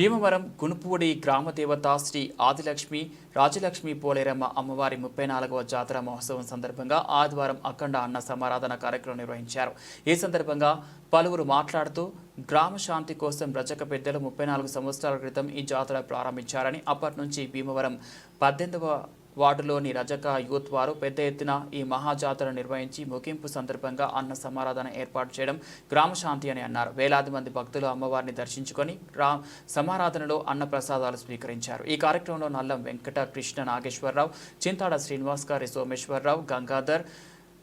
భీమవరం గునుపూడి గ్రామదేవత శ్రీ ఆదిలక్ష్మి రాజలక్ష్మి పోలేరమ్మ అమ్మవారి ముప్పై నాలుగవ జాతర మహోత్సవం సందర్భంగా ఆదివారం అఖండ అన్న సమారాధన కార్యక్రమం నిర్వహించారు. ఈ సందర్భంగా పలువురు మాట్లాడుతూ గ్రామ శాంతి కోసం రజక పెద్దలు ముప్పై నాలుగు సంవత్సరాల క్రితం ఈ జాతర ప్రారంభించారని అప్పటి నుంచి భీమవరం పద్దెనిమిదవ వార్డులోని రజక యూత్ వారు పెద్ద ఎత్తున ఈ మహాజాతర నిర్వహించి ముగింపు సందర్భంగా అన్న సమారాధన ఏర్పాటు చేయడం గ్రామశాంతి అని అన్నారు. వేలాది మంది భక్తులు అమ్మవారిని దర్శించుకొని రా సమారాధనలో అన్న ప్రసాదాలు స్వీకరించారు. ఈ కార్యక్రమంలో నల్లం వెంకట కృష్ణ నాగేశ్వరరావు చింతాడ శ్రీనివాస్ గారి సోమేశ్వరరావు గంగాధర్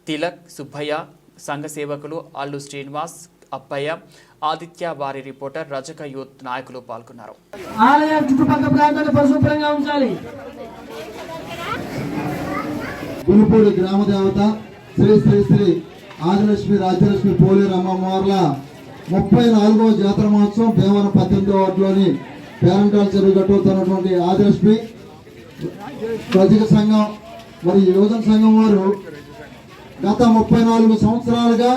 తిలక్ సుబ్బయ్య సంఘ సేవకులు అల్లు శ్రీనివాస్ అప్పయ్య ఆదిత్య వారి రిపోర్టర్ రజక యూత్ నాయకులు పాల్గొన్నారు. ఆలయ చుట్టుపక్కల ప్రాంతాన్ని పరిశుభ్రంగా ఉంచాలి. గులిపూడి గ్రామ దేవత శ్రీ శ్రీ శ్రీ ఆదిలక్ష్మి రాజ్యలక్ష్మి పోలేరు అమ్మవార్ల ముప్పై నాలుగవ జాతర మహోత్సవం భీమవరం పద్దెనిమిదవ వార్డులోని పేరంటాల చెరువు గట్టుతున్నటువంటి ఆదిలక్ష్మి రజక సంఘం మరి యువజన సంఘం వారు గత ముప్పై నాలుగు సంవత్సరాలుగా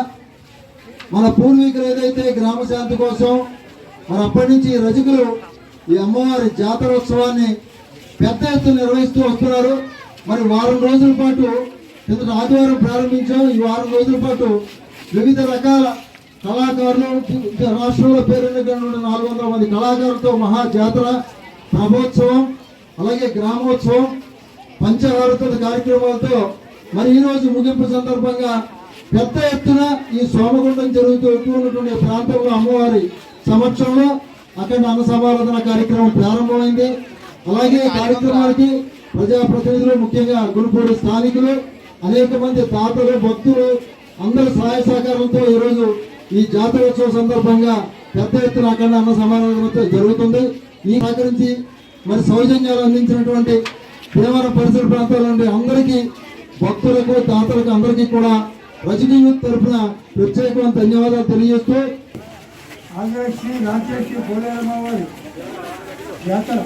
మన పూర్వీకులు ఏదైతే గ్రామ శాంతి కోసం మరి అప్పటి నుంచి రజకులు ఈ అమ్మవారి జాతరోత్సవాన్ని పెద్ద ఎత్తున నిర్వహిస్తూ వస్తున్నారు. మరి వారం రోజుల పాటు కిందట ఆదివారం ప్రారంభించాం. ఈ వారం రోజుల పాటు వివిధ రకాల కళాకారులు రాష్ట్రంలో పేరున్న నాలుగు వందల మంది కళాకారులతో మహా జాతర ప్రభోత్సవం అలాగే గ్రామోత్సవం పంచహారతుల కార్యక్రమాలతో మరి ఈరోజు ముగింపు సందర్భంగా పెద్ద ఎత్తున ఈ సోమగుండం జరుగుతూ ఉన్నటువంటి ప్రాంతంలో అమ్మవారి సమక్షంలో అక్కడ అన్న సమారాధన కార్యక్రమం ప్రారంభమైంది. అలాగే కార్యక్రమానికి ప్రజాప్రతినిధులు ముఖ్యంగా గురుపూడి స్థానికులు అనేక మంది తాతలు భక్తులు అందరి సహాయ సహకారంతో ఈరోజు ఈ జాతరోత్సవ సందర్భంగా పెద్ద ఎత్తున అక్కడ అన్న సమారాధన జరుగుతుంది. ఈ సహకరించి మరి సౌజన్యాలు అందించినటువంటి భీమవరం పరిసర ప్రాంతాల నుండి అందరికీ భక్తులకు తాతలకు అందరికీ కూడా రజనీ యూత్ తరఫున ప్రత్యేకమైన ధన్యవాదాలు తెలియజేస్తూ శ్రీ రాజేశ్వరి పోలేరమ్మ వారి జాతర.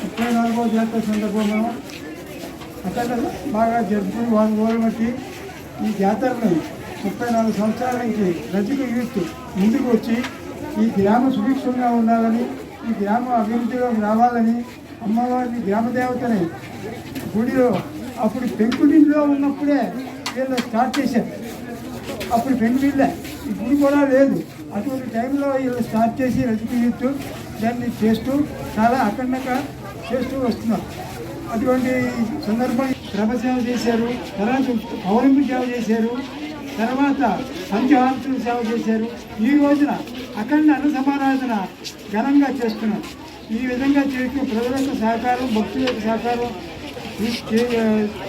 ముప్పై నాలుగో జాతర సందర్భంగా అక్కడ బాగా జరుపుకుని వారి ఓరబట్టి ఈ జాతరను ముప్పై నాలుగు సంవత్సరాల నుంచి రజక యూత్ ముందుకు వచ్చి ఈ గ్రామ సుభిక్షంగా ఉండాలని ఈ గ్రామ అభివృద్ధిలో రావాలని అమ్మవారిని గ్రామదేవతని గుడిలో అప్పుడు పెంకుడిలో ఉన్నప్పుడే వీళ్ళు స్టార్ట్ చేశారు. అప్పుడు పెంకుటిల్లే ఇప్పుడు కూడా లేదు. అటువంటి టైంలో వీళ్ళు స్టార్ట్ చేసి రజక యూత్ దాన్ని చేస్తూ చాలా అఖండంగా చేస్తూ వస్తున్నారు అటువంటి సందర్భం క్రమ సేవ చేశారు. తర్వాత పౌరంపు సేవ చేశారు. తర్వాత పంచహారతులు సేవ చేశారు. ఈ రోజున అఖండ అన్న సమారాధన ఘనంగా చేస్తున్నారు ఈ విధంగా చేస్తూ ప్రజల యొక్క సహకారం భక్తుల యొక్క సహకారం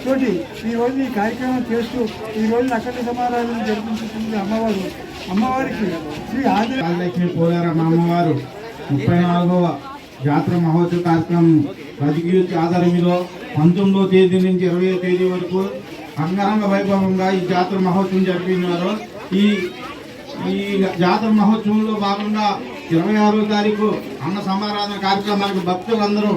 తోటి ఈ రోజు ఈ కార్యక్రమం చేస్తూ ఈ రోజు అఖండ సమారాధన జరిపించుతుంది అమ్మవారు. అమ్మవారికి శ్రీ ఆదిలక్ష్మి పోలారమ్మ అమ్మవారు ముప్పై నాలుగవ జాతర మహోత్సవ కార్యక్రమం రజకీయోత్సవ ఆధారంలో పంతొమ్మిదో తేదీ నుంచి ఇరవై తేదీ వరకు అంగరంగ వైభవంగా ఈ జాతర మహోత్సవం జరిపినారు. ఈ ఈ జాతర మహోత్సవంలో భాగంగా ఇరవై ఆరో తారీఖు అన్న సమారాధన కార్యక్రమానికి భక్తులందరూ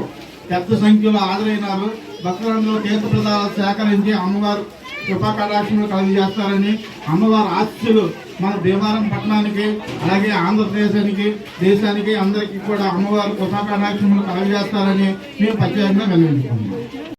పెద్ద సంఖ్యలో హాజరైనారు. భక్తులందరూ తీర్థప్రదాలు సేకరించి అమ్మవారు కృపా కటాక్షములు కలుగజేస్తారని అమ్మవారి ఆస్తులు మన భీమవరం పట్టణానికి అలాగే ఆంధ్రప్రదేశానికి దేశానికి అందరికీ కూడా అమ్మవారు కృపా కటాక్షములు కలుగజేస్తారని మేము ప్రత్యేకంగా విన్నవించుకుంటున్నాం.